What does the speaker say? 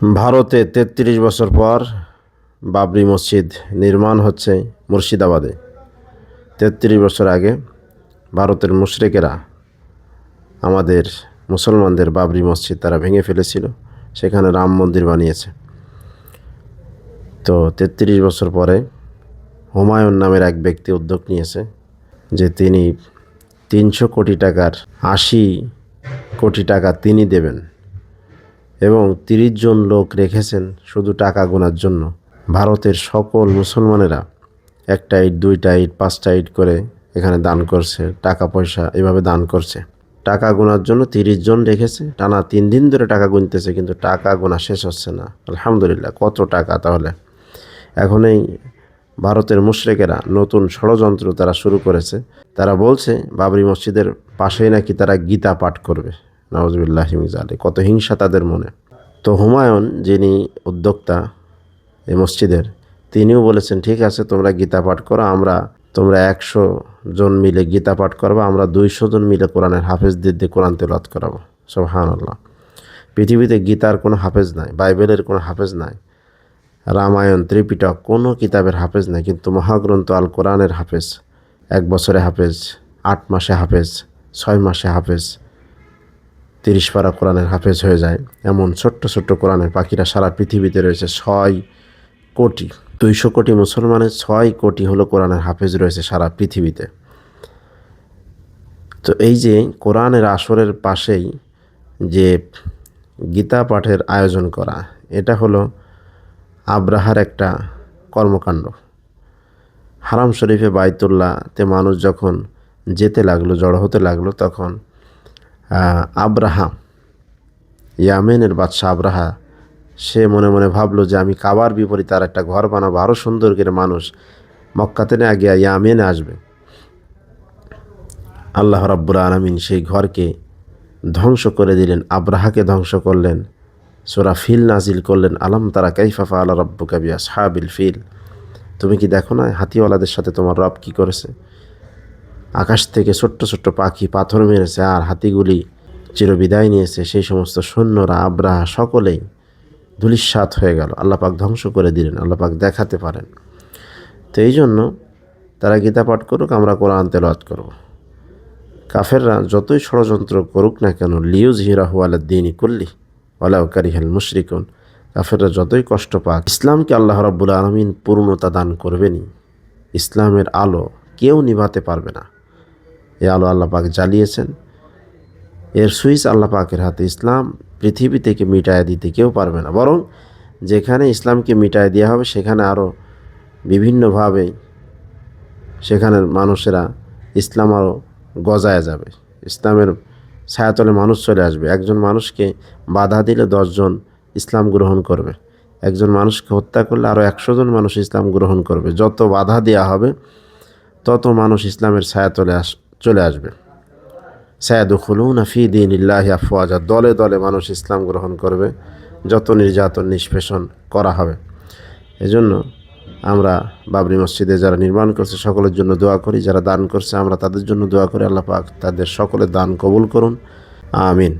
ভারতে তেত্রিশ বছর পর বাবরি মসজিদ নির্মাণ হচ্ছে মুর্শিদাবাদে। তেত্রিশ বছর আগে ভারতের মুশরিকেরা আমাদের মুসলমানদের বাবরি মসজিদ তারা ভেঙে ফেলেছিল, সেখানে রাম মন্দির বানিয়েছে। তো তেত্রিশ বছর পরে হুমায়ুন নামের এক ব্যক্তি উদ্যোগ নিয়েছে যে তিনি তিনশো কোটি টাকার আশি কোটি টাকা তিনি দেবেন। এবং তিরিশ জন লোক রেখেছেন শুধু টাকা গোনার জন্য। ভারতের সকল মুসলমানেরা একটা ইট দুইটা ইট পাঁচটা ইট করে এখানে দান করছে, টাকা পয়সা এভাবে দান করছে। টাকা গোনার জন্য তিরিশ জন রেখেছে, টানা তিন দিন ধরে টাকা গুনতেছে, কিন্তু টাকা গোনা শেষ হচ্ছে না। আলহামদুলিল্লাহ, কত টাকা তাহলে? এখন এই ভারতের মুশরেকেরা নতুন ষড়যন্ত্র তারা শুরু করেছে। তারা বলছে, বাবরি মসজিদের পাশেই নাকি তারা গীতা পাঠ করবে। নওয়াজবিল্লাহ কত হিংসা তাদের মনে। তো হুমায়ুন, যিনি উদ্যোক্তা এই মসজিদের, তিনিও বলেছেন, ঠিক আছে, তোমরা গীতা পাঠ করো, আমরা, তোমরা একশো জন মিলে গীতা পাঠ করব, আমরা দুইশো জন মিলে কোরআনের হাফেজদের দিয়ে কোরআন তেলাত করাবো। সব আল্লাহ পৃথিবীতে গীতার কোনো হাফেজ নাই, বাইবেলের কোনো হাফেজ নাই, রামায়ণ, ত্রিপিটক, কোনো কিতাবের হাফেজ নাই, কিন্তু মহাগ্রন্থ আল কোরআনের হাফেজ, এক বছরে হাফেজ, আট মাসে হাফেজ, ছয় মাসে হাফেজ তিরিশ পারা কোরআনের হাফেজ হয়ে যায়। এমন ছোট্ট ছোট্ট কোরআনের পাখিরা সারা পৃথিবীতে রয়েছে ছয় কোটি, দুইশো কোটি মুসলমানের ছয় কোটি হলো কোরআনের হাফেজ রয়েছে সারা পৃথিবীতে। তো এই যে কোরআনের আসরের পাশেই যে গীতা পাঠের আয়োজন করা, এটা হলো আব্রাহার একটা কর্মকাণ্ড। হারাম শরীফে বাইতুল্লাহতে মানুষ যখন যেতে লাগল, জড়ো হতে লাগল, তখন আব্রাহা, ইয়ামেনের বাদশাহ আব্রাহা, সে মনে মনে ভাবলো যে আমি কাবার বিপরীতে আর একটা ঘর বানাবো আরও সুন্দর করে মানুষ মক্কাতে না গিয়া ইয়ামেনে আসবে। আল্লাহ রাব্বুল আলমিন সেই ঘরকে ধ্বংস করে দিলেন, আব্রাহাকে ধ্বংস করলেন, সোরা ফিল নাজিল করলেন, আলম তারা কাইফাফা আল্লাহ রব্বু কাবিয়া সাহাবিল ফিল। তুমি কি দেখো না হাতিওয়ালাদের সাথে তোমার রব কি করেছে? আকাশ থেকে ছোট্ট ছোট্ট পাখি পাথর মেরেছে আর হাতিগুলি চিরবিদায় নিয়েছে। সেই সমস্ত সৈন্যরা, আব্রাহা, সকলেই ধুলিস্বাত হয়ে গেল। আল্লাপাক ধ্বংস করে দিলেন, আল্লাপাক দেখাতে পারেন। তো এই জন্য তারা গীতা পাঠ করুক, আমরা কোরআন তেলাওয়াত করব। কাফেররা যতই ষড়যন্ত্র করুক না কেন লিউজ হিরাহু আলাদ্দিনই করলি ওয়ালাউ কারিহাল মুশরিকুন। কাফেররা যতই কষ্ট পাক, ইসলামকে আল্লাহ রাব্বুল আলমিন পূর্ণতা দান করবেনই। ইসলামের আলো কেউ নিভাতে পারবে না। এ আলো আল্লাহ পাক জ্বালিয়েছেন। এর সুইচ আল্লাহ পাকের হাতে ইসলাম পৃথিবী থেকে মিটায় দিতে কেউ পারবে না। বরং যেখানে ইসলামকে মিটায় দেওয়া হবে, সেখানে আরও বিভিন্নভাবে সেখানের মানুষেরা ইসলাম আরও গজায় যাবে। ইসলামের ছায়াতলে মানুষ চলে আসবে। একজন মানুষকে বাধা দিলে দশজন ইসলাম গ্রহণ করবে। একজন মানুষকে হত্যা করলে আরও একশো জন মানুষ ইসলাম গ্রহণ করবে। যত বাধা দেওয়া হবে, তত মানুষ ইসলামের ছায়াতলে আস চলে আসবে। সায়াদুখুলুন ফি দিন ইল্লাহ আফওয়াজা। দলে দলে মানুষ ইসলাম গ্রহণ করবে, যত নির্যাতন, নিষ্পেষণ করা হবে। এজন্য আমরা বাবরি মসজিদে যারা নির্মাণ করছে, সকলের জন্য দোয়া করি। যারা দান করছে, আমরা তাদের জন্য দোয়া করি। আল্লাহ পাক তাদের সকলের দান কবুল করুন। আমিন।